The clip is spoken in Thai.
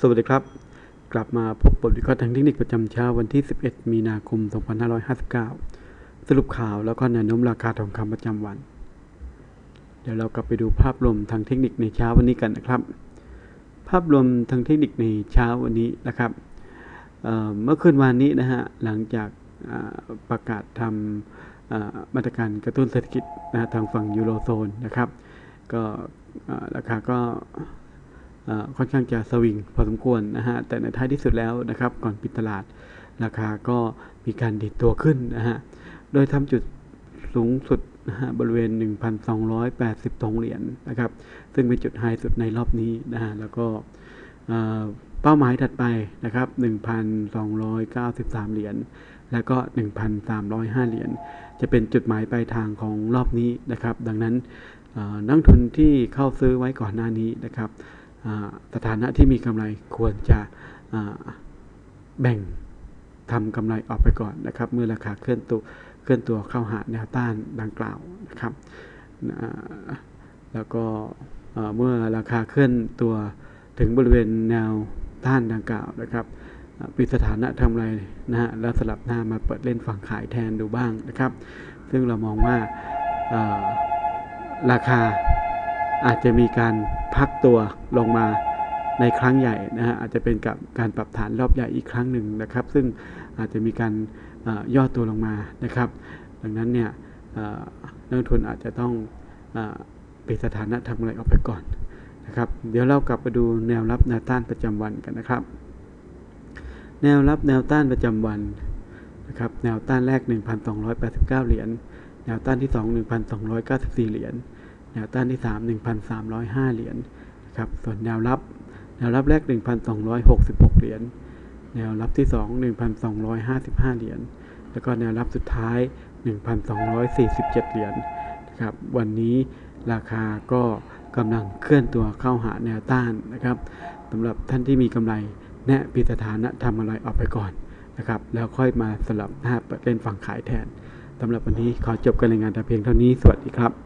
สวัสดีครับ กลับมาพบบทวิเคราะห์ทางเทคนิคประจำเช้าวันที่ 11 มีนาคม 2559 สรุปข่าวแล้วก็แนวโน้มราคาทองคำประจำวัน เดี๋ยวเรากลับไปดูภาพรวมทางเทคนิคในเช้าวันนี้กันนะครับ ภาพรวมทางเทคนิคในเช้าวันนี้นะครับเเมื่อคืนวานนี้นะฮะหลังจากประกาศทำมาตรการกระตุ้นเศรษฐกิจนะทางฝั่งยูโรโซนนะครับ ก็ราคาก็ ค่อนข้างจะสวิงพอสมควรนะฮะ แต่ในท้ายที่สุดแล้วนะครับ ก่อนปิดตลาดราคาก็มีการดีดตัวขึ้นนะฮะ โดยทำจุดสูงสุดนะฮะบริเวณ 1,282 เหรียญนะครับ ซึ่งเป็นจุดไฮสุดในรอบนี้นะฮะ แล้วก็เป้าหมายถัดไปนะครับ 1,293 เหรียญ แล้วก็ 1,305 เหรียญ จะเป็นจุดหมายปลายทางของรอบนี้นะครับ ดังนั้นนักทุนที่เข้าซื้อไว้ก่อนหน้านี้นะครับ สถานะที่มีกำไรควรจะแบ่งทำกำไรออกไปก่อนนะครับ เมื่อราคาเคลื่อนตัวเคลื่อนตัวเข้าหาแนวต้านดังกล่าวนะครับแล้วก็เมื่อราคาเคลื่อนตัวถึงบริเวณแนวต้านดังกล่าวนะครับปิดสถานะทำไรนะฮะแล้วสลับหน้ามาเปิดเล่นฝั่งขายแทนดูบ้างนะครับ ซึ่งเรามองว่าราคา อาจจะมีการพักตัวลงมาในครั้งใหญ่นะฮะอาจจะเป็นกับการปรับฐานรอบใหญ่อีกครั้งหนึ่งนะครับ ซึ่งอาจจะมีการเออย่อตัวลงมานะครับ ดังนั้นเนี่ยนักลงทุนอาจจะต้องเอปิดสถานะทำอะไรออกไปก่อนนะครับ เดี๋ยวเรากลับมาดูแนวรับแนวต้านประจำวันกันนะครับ แนวรับแนวต้านประจำวันนะครับแนวต้านแรก 1,289 เหรียญแนวต้านที่ 2 1,294 เหรียญ แนวต้านที่ 3 1,305 เหรียญนะครับส่วนแนวรับ แนวรับแรก 1,266 เหรียญแนวรับที่ 2 1,255 เหรียญแล้วก็แนวรับสุดท้าย 1,247 เหรียญนะครับวันนี้ราคาก็กำลังเคลื่อนตัวเข้าหาแนวต้านนะครับสำหรับท่านที่มีกำไรแนะปิดสถานะทำอะไรออกไปก่อนนะครับแล้วค่อยมาสลับหน้าเปิดเล่นฝั่งขายแทนสำหรับวันนี้ขอจบการรายงานแต่เพียงเท่านี้สวัสดีครับ